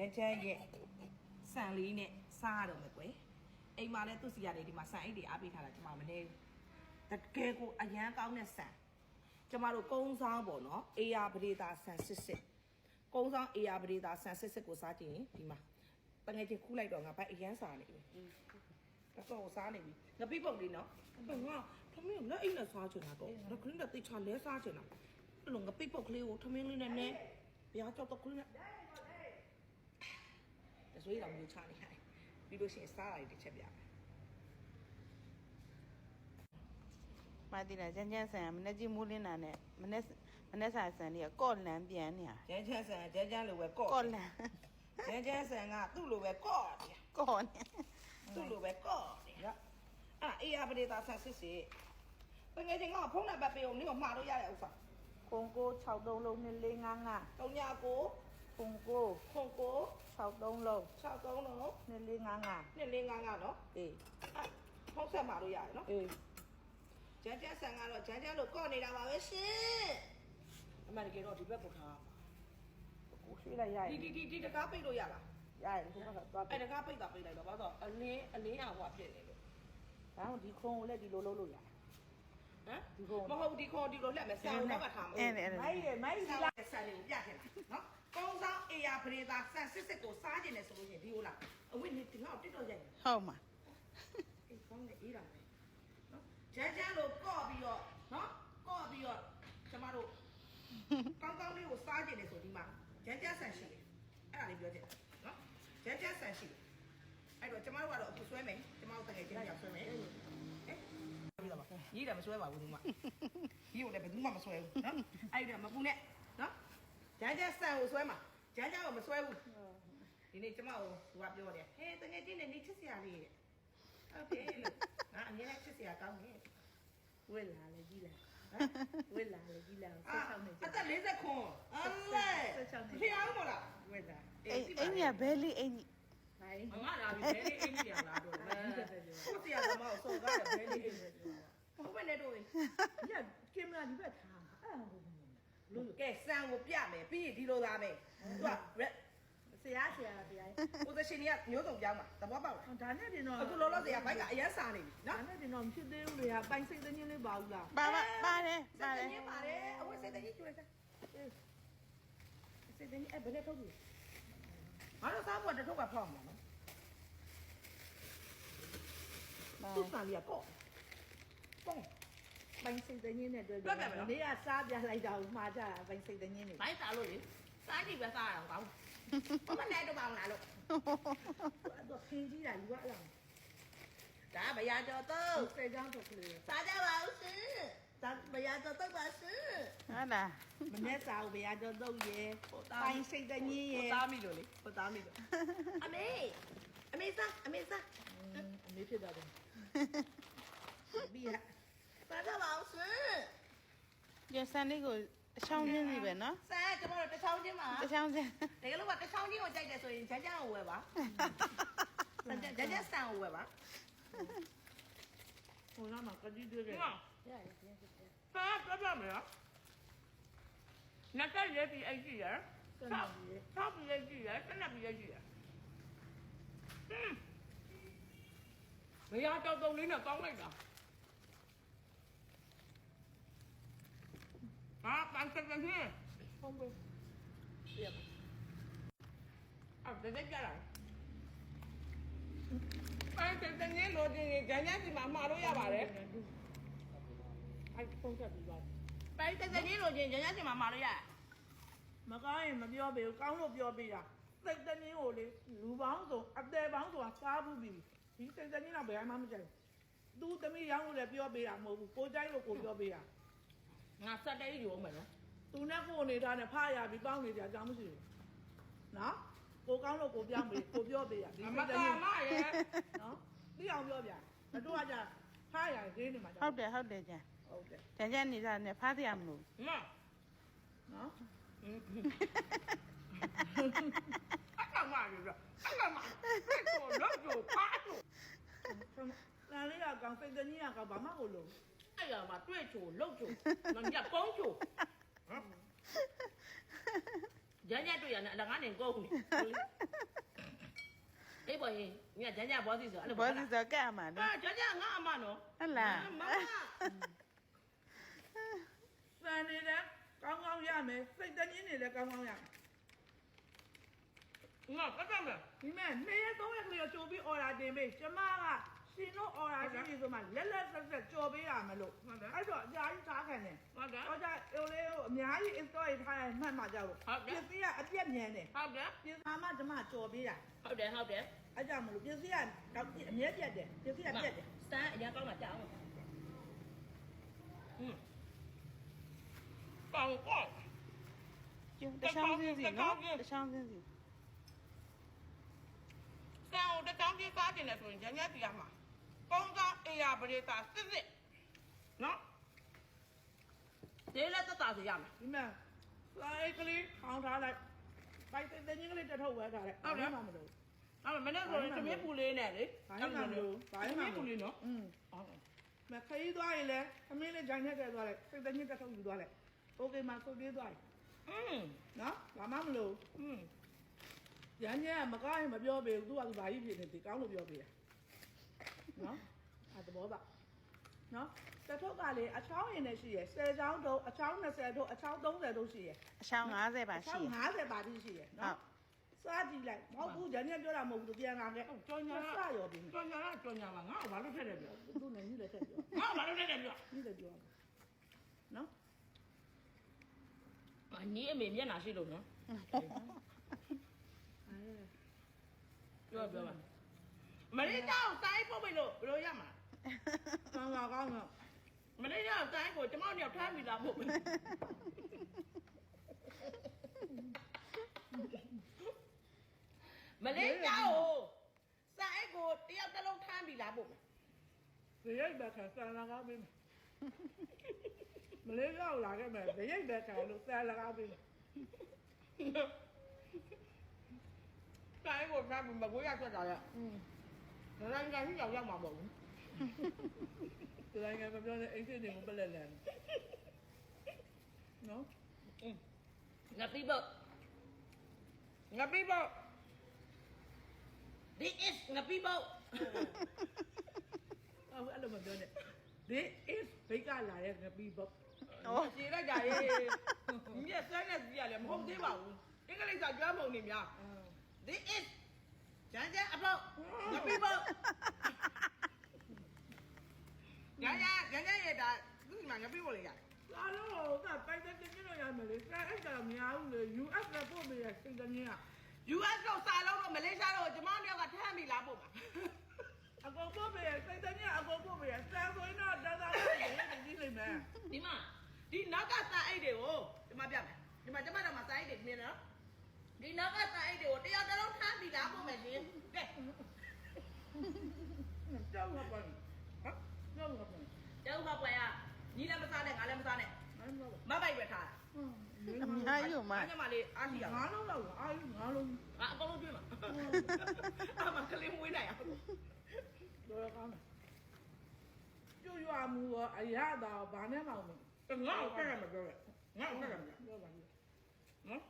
ရန်ချမ်းရဲ့ဆန်လေးနဲ့စားရတော့မယ်ကွယ်အိမ်မှာလည်းသူ့စီရတယ်ဒီမှာဆန်အိတ်တွေအားပေးထားတာကျွန်မမနေဘူးတကယ်ကိုအရန်ကောင်းတဲ့ဆန်ကျွန်မတို့ကုန်းဆောင်ပေါ့နော်အေယာပဒေတာဆန်စစ်စစ်ကုန်းဆောင်အေယာပဒေတာဆန်စစ်စစ်ကိုစားကြည့်ရင်ဒီမှာတငယ်ချင်းခူးလိုက်တော့ငါဘိုက်အရန်စားနေပြီတော်တော်စားနေပြီငပိပုတ်လေးနော်ဘယ်ငါထမင်းလက်အိတ်နဲ့စားချင်တာတော့ငါခရင်းတဲ့တိတ်ချလဲစားချင်တာအဲ့လိုငပိပုတ်ကလေးကိုထမင်းလေးနဲ့နဲဘုရားကြောက်တော့ခရင်းနဲ့ တဆွေးတော်မျိုးချနေရတယ်ပြီးလို့ရှိရင်စားရည်တစ်ချက်ပြမယ်မသိလားကျန်းကျန်းဆန်မနေ့ကြီးမူးလင်းတာနဲ့မနေ့မနေ့စာဆန်လေးကကော့လန်ပြန်နေတာကျန်းချမ်းဆန်ကျန်းချမ်းလိုပဲကော့ကော့လန်ကျန်းချမ်းဆန်ကသူ့လိုပဲကော့တယ်ကော့နေသူ့လိုပဲကော့တယ်ရအဲ့အေးရပဒေတာဆန်စစ်စစ်တကယ်ချင်းကဖုန်းနံပါတ်ပေးအောင်နင်းကမှားလို့ရတဲ့ဥစ္စာခုံကို63လုံးနဲ့455 3 ညကိုခုံကိုခွန်ကို63လုံး63လုံးနဲ့455နှစ်လေးငါးငါနော်အေးအဲ့ဖုန်းဆက်မှာလို့ရတယ်နော်အေးကျန်းချမ်းဆန်ကတော့ကျန်းချမ်းလိုကော့နေတာပါပဲရှင်အမှန်တကယ်တော့ဒီဘက်ကိုထားကိုရှိလိုက်ရရဒီဒီဒီဒီတကားပိတ်လို့ရလားရတယ်ဒီဘက်ကသွားပြီအဲ့တကားပိတ်တာပိတ်လိုက်တော့ဘာလို့အလင်းအလင်းအောင်ဟွာဖြစ်နေလို့ဒါမှဒီခုံကိုလည်းဒီလိုလုပ်လို့ရတယ်ဟမ်ဒီကုန်းမဟုတ်ဒီခေါ်ဒီလိုလက်မယ်ဆန်တော့ကထားမှာအဲ့ဒါအဲ့ဒါမိုက်ရမိုက်ဒီလားဆန်လေးကိုပြခဲ့တာနော် ကောင်းဆောင်အေယာပရိသာဆန်စစ်စစ်ကိုစားကျင်တယ်ဆိုလို့ရှိရင်ဒီဟုတ်လားအဝိနေဒီငါ့ကိုတစ်တော့ရိုက်နေဟုတ်မှာအေးကောင်းတယ်အေးတာပဲနော်ဂျမ်းဂျမ်းလို့ကော့ပြီးတော့နော်ကော့ပြီးတော့ကျမတို့ကောင်းကောင်းလေးကိုစားကျင်တယ်ဆိုဒီမှာဂျမ်းဂျမ်းဆန်ရှိတယ်အဲ့ဒါလေးပြောချင်တာနော်ဂျမ်းဂျမ်းဆန်ရှိတယ်အဲ့တော့ကျမတို့ကတော့အခုဆွဲမယ်ကျမတို့တကယ်ချင်းကြောက်ဆွဲမယ်ဟဲ့ပြီးတော့ပါကြီးတယ်မဆွဲပါဘူးဒီမှာကြီးကိုလည်းဘယ်သူမှမဆွဲဘူးနော်အဲ့ဒါမပူနဲ့နော် ဂျမ်းဂျမ်းဆန်ကိုဆွဲမှာဂျမ်းဂျမ်းကိုမဆွဲဘူးဒီနေ့ကျမကိုသူကပြောတယ်ဟဲ့တကယ်ချင်းနဲ့နေချစ်စရာလေးတဲ့ဟုတ်တယ်လို့ငါအမြဲတမ်းချစ်စရာကောင်းတယ်ဝက်လာလေကြီးလာဟမ်ဝက်လာလေကြီးလာအာဆက်ဆောင်နေကြအသက်40ခွန်အလဲဆက်ချောင်းနေဖျောင်းမလားဝက်လာအိမ်အိမ်ကဘဲလေးအိမ်ကြီးဟိုင်းငါလာပြီဘယ်လေးအိမ်ကြီးရလားတော့လဲကိုစရာသမားကိုစော်ကားတယ်ဘယ်လေးအိမ်ကြီးဟုတ်ပဲနဲ့တို့ညကင်မရာဒီဘက်ထားအဲ့ဒါကို လူကဲစံကိုပြမယ်ပြီးရင်ဒီလိုသားမယ်သူကဆရာဆရာတရား position ကမျိုးစုံပြောင်းမှာသဘောပေါက်လားဒါနဲ့တင်တော့အခုလောလောဆယ်ကဘိုက်ကအရန်စာနေပြီဒါနော်နဲ့တင်တော့မဖြစ်သေးဘူးလေဟာပိုင်စိတ်သိင်းလေးပါဘူးလားပါပါပါတယ်ပါပါတတယ်ယ်ပါတယ်အဝတ်စိတ်တကြီးကျွေးစမ်းစိတ်တကြီးအဲ့ဘယ်နဲ့ထုတ်ပြီငါတို့စားဖို့တထုတ်ကဖောက်မှာနော်သူ့ဆန်လေးကကော့ပေါ့ ပိုင်စိတ်သိင်းနဲ့တွေ့တွက်တယ်မလားနေကစားပြလိုက်တာကိုမှားကြတာပိုင်စိတ်သိင်းနေဘိုင်းစားလို့လေစားကြည့်ပဲစားရအောင်ကောင်းဘာမှလည်းတော့ပါအောင်လားလို့တော့ခင်းကြီးတာယူရအောင်ဒါဗရာကျော်တော့စေချောင်းတော့ကလေးစားကြပါဦးရှင်ဒါဗရာကျော်တော့ပါရှင်ဟုတ်လားမနေ့စာကိုဘယ်ရတော့တော့ရဲပိုင်စိတ်သိင်းရဲသားမိလို့လေဟိုသားမိလို့အမေအမေစားအမေစားအမေဖြစ်တော့တယ်ပြီး ရစားကြပါဦးရှင်ရစန်လေးကိုအချောင်းချင်းစီပဲနော်စားကျမတို့တစ်ချောင်းချင်းမှာတစ်ချောင်းချင်းတကယ်လို့ကတစ်ချောင်းချင်းကိုကြိုက်တယ်ဆိုရင်ဂျန်ဂျန်ကိုဝယ်ပါဂျန်ဂျန်ဂျန်ဂျန်ဆန်ကိုဝယ်ပါဟိုနားမှာကတိတွေ့တယ်ဟုတ်ရရပြန်ပြန်စားပြပြမယ်နော်ငါတက်ရဲပြီးအိတ်ကြည့်ရဆက်နေပြီဆောက်ပြီးရဲကြည့်ရတက်လက်ပြီးရဲကြည့်ရဟင်းမရတော့တုံလေးနဲ့ကောင်းလိုက်တာ ဟာပန်းစက်ကင်းဟုတ်ပြီပြပါအဲ့ဒါတက်ကြလားပန်းစက်ကင်းလို့ဒီဂျန်ဂျန်စီမှာမှာလို့ရပါတယ်အဲ့ပုံဆက်ပြီးပါပန်းစက်ကင်းလို့ဂျန်ဂျန်စီမှာမှာလို့ရတယ်မကောင်းရင်မပြောပေးဘူးကောင်းလို့ပြောပေးတာစိတ်တင်းကိုလေလူပေါင်းဆိုအသေးပေါင်းဆိုတာစားဘူးပြီဒီစိတ်တင်းတော့ဘယ်မှမကြိုက်သူသမီးရောင်းလို့လည်းပြောပေးတာမဟုတ်ဘူးကိုကြိုက်လို့ကိုပြောပေးတာ ငါစက်တဲယူအောင်မယ်နော်သူနဲ့ကိုနေတာနဲ့ဖားရပြီးပေါင်းနေကြအကြောင်းမရှိဘူးနော်ကိုကောင်းလို့ကိုပြောင်းပေးကိုပြောပေးတာဒီအစိမတ်တတာင်းမရဲ့နော်သိအောင်ပြောပြအတူကကြဖားရခင်းနေမှာဟုတ်တယ်ဟုတ်တယ်ကျန်ဟုတ်တယ်ကျန်ကျန်နေစားနဲ့ဖားစရာမလိုမနော်အဲ့ကောင်မရပြအဲ့ကောင်မအဲ့ကိုလောက်ကိုဖားလို့နားလေးကကောင်းစိတ်တင်းကကောင်းဘာမှမလို့အဲ့ကော င်မတွေ့ချိုလောက်ချိုမမြတ်ကောင်းချိုဟမ်ညညတွေ့ရတယ်အလကားနေကောင်းနေဆိုရင်ညဂျန်ဂျန်ဘောစီဆိုအဲ့လိုဘောစီဆိုကဲ့အမှန်အာနော်ဂျန်ဂျန်ငါအမနော်ဟုတ်လားမမစံနေလည်းကောင်းကောင်းရမယ်စိတ်တညင်းနေလည်းကောင်းကောင်းရမယ်ငါပတ်ပတ်မယ်ဒီမဲ့နေ့ရက်သုံးရက်ကလေးကိုကြိုပြီး order တင်ပေးကျမက ရှင်တို့ order ရှိပြီဆိုမှလက်လက်ဆက်ဆက်ကြော်ပေးရမလို့အဲ့တော့အကြာကြီးစားခံတယ်ဟုတ်တယ်တော့ကြဟိုလေးဟိုအများကြီး install ထားရမှတ်မှကြောက်လို့ဟုတ်တယ်ပစ္စည်းကအပြက်မြန်တယ်ဟုတ်တယ်ပစ္စည်းမှဓမ္မကြော်ပေးတာဟုတ်တယ်ဟုတ်တယ်အဲ့ကြောင့်မလို့ပစ္စည်းကတော့အမြဲပြတ်တယ်ပစ္စည်းကပြတ်တယ်စမ်းအရင်ကောင်းတာကြောက်ဟွန်းကောင်းကောင်းကျတချောင်းစင်းစီနော်တချောင်းစင်းစီစံကိုတစ်ချောင်းပြစားတင်တယ်ဆိုရင်ညညပြရမှာ ကောင်းကောင်းအေးရပရိသစစ်စစ်နော်ဒီလက်သက်သာစီရမယ် ဒီမဲ့စာအိတ်ကလေးထောင်းထားလိုက်ပိုက်တဲ့တင်းကြီးကလေးတစ်ထုပ်ဝဲထားလိုက် ဟုတ်တယ် မှမလို့ အဲ့မနေ့ဆိုရင်သမီးပူလေးနဲ့လေ ဘာမှမလို့ဘာမှမ သမီးပူ လို့ လေးနော် อืม ဟုတ် မခရီးသွားရင်လည်းသမင်းလေးဂျိုင်းနဲ့ကျသွားလိုက်စိတ်တင်းကြီးတစ်ထုပ်ယူသွားလိုက်โอเคမှာဆုတ်ပြေးသွားပြီ อืม နော်ဘာမှမလို့ อืม ရန်ကြီးကမကားရင်မပြောပေးဘူးသူကသူဘာကြီးဖြစ်နေဒီကောင်းလို့ပြောပေးတာ နော်အဲ့တဘောပါနော်တထုပ်ကလေအချောင်းရင်နဲ့ရှိရယ်10ချောင်းတုံးအချောင်း20တုံးအချောင်း30တုံးရှိရယ်အချောင်း50ပါအရှိချောင်းရ50ပါတိရှိရယ်နော်စားကြည့်လိုက်မဟုတ်ဘူးဂျန်ကြီးပြောတာမဟုတ်ဘူးသူပြန်လာခဲ့ကြောင်ညာစရောပြီကြောင်ညာလားကြောင်ညာပါငါ့ကိုဘာလို့ထက်တယ်ပြောသူနဲ့ညီလည်းထက်ပြောငါ့ကိုဘာလို့ထက်တယ်ပြောညီလည်းပြောနော်အညီအမေမျက်နှာရှိလို့နော်အဲပြောပြောပါ မလေးကြောင်တိုင်းပုတ်ပိတ်လို့ဘယ်လိုရမှာကောင်းပါကောင်းတော့မလေးကြောင်တိုင်းကိုကျမတို့ညောက်ထားမိလားပုတ်ပိတ်မလေးကြောင်ကိုစာအိတ်ကိုတယောက်တစ်လုံးထမ်းပြီလားပုတ်ပိတ်ဒီရိတ်ပဲခါဆန်လာကားပေးမလေးရောက်လာခဲ့မယ်ဒီရိတ်ပဲခါလို့ဆန်လာကားပေးတိုင်းကိုထမ်းပြီးမကွေးရထွက်တာရอืม Rồi anh ra hít dầu ra mà bụng Tulang một bên lề lề, nó ừ. No? đi Ngapi ba? đi ba? This is ngapi ba? Aku ada macam này, This is pika lah ya ngapi ba. Oh, si lah jadi. Ni saya nak dia le, mohon dia bau. Ini kalau saya jual mohon ni ya. This is ကျန်ကျန်အပေါက်ငပိပေါက်ကျန်ကျန်ကျန်ကျန်ရဲ့ဒါသူ့ဒီမှာငပိပေါက်လေးရတယ်လာလို့ကပိုက်တဲ့ပြင်းလို့ရမယ်လေ။အဲ့အဲ့ဒါမရဘူးလေ US ကပို့ပေးရစင်တမင်းက US တော့စာလုံးတော့မလေးရှားတော့ကျမတို့ယောက်ကထမ်းပြီလားပို့ပါအကုန်ပို့ပေးရစင်တမင်းကအကုန်ပို့ပေးရစံဆိုရင်တော့တန်တာလေးဒီလိမ့်မယ်။ဒီမှာဒီနောက်ကစာအိတ်တွေကိုကျမပြမယ်။ဒီမှာကျမတို့မှာစာအိတ်တွေမြင်နော်။ ဒီနောက်ကစာအိတ်တွေကိုတယောက်တစ်လုံးထမ်းပြီလားပို့မယ်ရှင်ကဲကြောက်မှာပါဟမ်ကြောက်မှာပါကျောင်းဘကွယ်ကညီလည်းမစားနဲ့ငါလည်းမစားနဲ့အဲ့မှာမပိုက်ပဲထားတာအများကြီးကိုမှ။အဲ့ညမလေးအားရှိအောင်ငါးလုံးလောက်အာယူငါးလုံး။ငါအကုန်လုံးပြည့်မှာ။အမကလေးမွေးနိုင်အောင်တော့ကောင်းတယ်ကျွရွာမှုရောအရသာဘာနဲ့မှမဟုတ်။ငါ့ကိုဖက်ရမှာပြောရ။ငါ့ကိုဖက်ရမှာပြောပါလိမ့်နော်။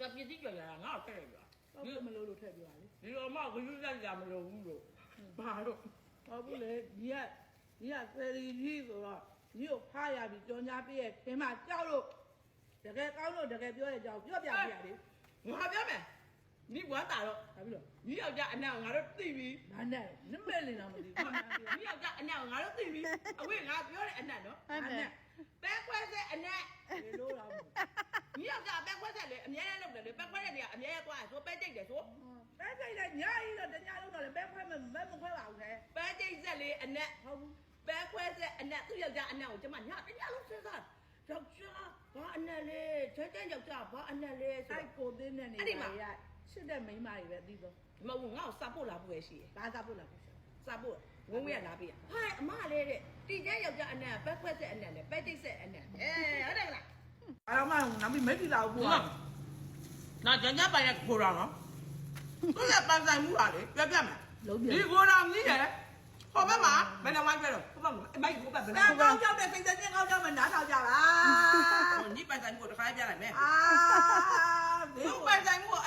တပြည့်တိကြော်ရတာငါ့ကိုဖက်ရပြောတော့မလို့လို့ထည့်ပြပါလေ။ဒီတော့မှဂရုလက်ကြမလို့ဘူးလို့။ဘာလို့ဟုတ်ဘူးလေဒီကဒီကဆယ်ရီကြီးဆိုတော့ညီကိုဖားရပြီးကြောင်ညာပြည့်ရဲ့ခင်မကြောက်လို့တကယ်ကောင်းလို့တကယ်ပြောရကြောက်ပြောပြပြရလေငါပြောမယ်။ဒီဘွားတာတော့ဒါပြီးတော့ညီယောက်ျားအနံ့ငါတို့သိပြီဘာနဲ့နမဲလင်တော့မသိဘူး။ညီယောက်ျားအနံ့ငါတို့သိပြီ။အဝေးငါပြောတဲ့အနံ့နော်ဟုတ်တယ်။ပဲခွဲစဲအနံ့ဒီလိုတော့ ညီယောက်ျားပဲခွဲစဲလေအမြဲတမ်းလုပ်တယ်လေပဲခွဲတဲ့နေကအမြဲတမ်းသွားဆိုပဲတိတ်တယ်ဆိုပဲစိတ်နဲ့ညာကြီးတော့တညာလုံးတော့လည်းပဲခွဲမပဲမခွဲပါဘူးလေပဲတိတ်ဆက်လေအနံ့ဟုတ်ဘူးပဲခွဲဆက်အနက်သူ့ယောက်ျားအနက်ကိုကျမညတညလုံးစဉ်းစားယောက်ျားဘာအနက်လဲချဲချဲယောက်ျားဘာအနက်လဲဆိုအဲ့ကိုသိနေနေရရှစ်တဲ့မိန်းမတွေပဲသိတော့မဟုတ်ဘူးငါ့ကိုစာပို့လာဖို့ပဲရှိရယ်ဘာသာပို့လာဘူးစာပို့ဝုံဝဲလာပေးရဟာအမလေးတဲ့တီကျဲယောက်ျားအနက်ပဲခွဲဆက်အနက်လဲပဲတိတ်ဆက်အနက်အဲဟုတ်တယ်လားအဲ့တော့မှ နောက်ပြီးမိတ်တီလာကိုပို့နာကြကြပိုင်တဲ့ခိုးတာနော်သူလည်းပန်းဆိုင်မှုလားလေပြပြမယ်လုံးပြဒီခိုးတာကြီးတယ်ဟောဘက်မှာဘယ်နှဝိုင်းပြတော့ဟောဘက်မိုက်ကိုဘက်ဘယ်နှတန်ကောင်းကြောက်တဲ့စိတ်သက်ချင်းကောင်းကြောက်မှနားထောင်ကြပါဒီပန်းဆိုင်မှုကိုတစ်ခါပြလိုက်မယ်အာသူပန်းဆိုင်မှုကို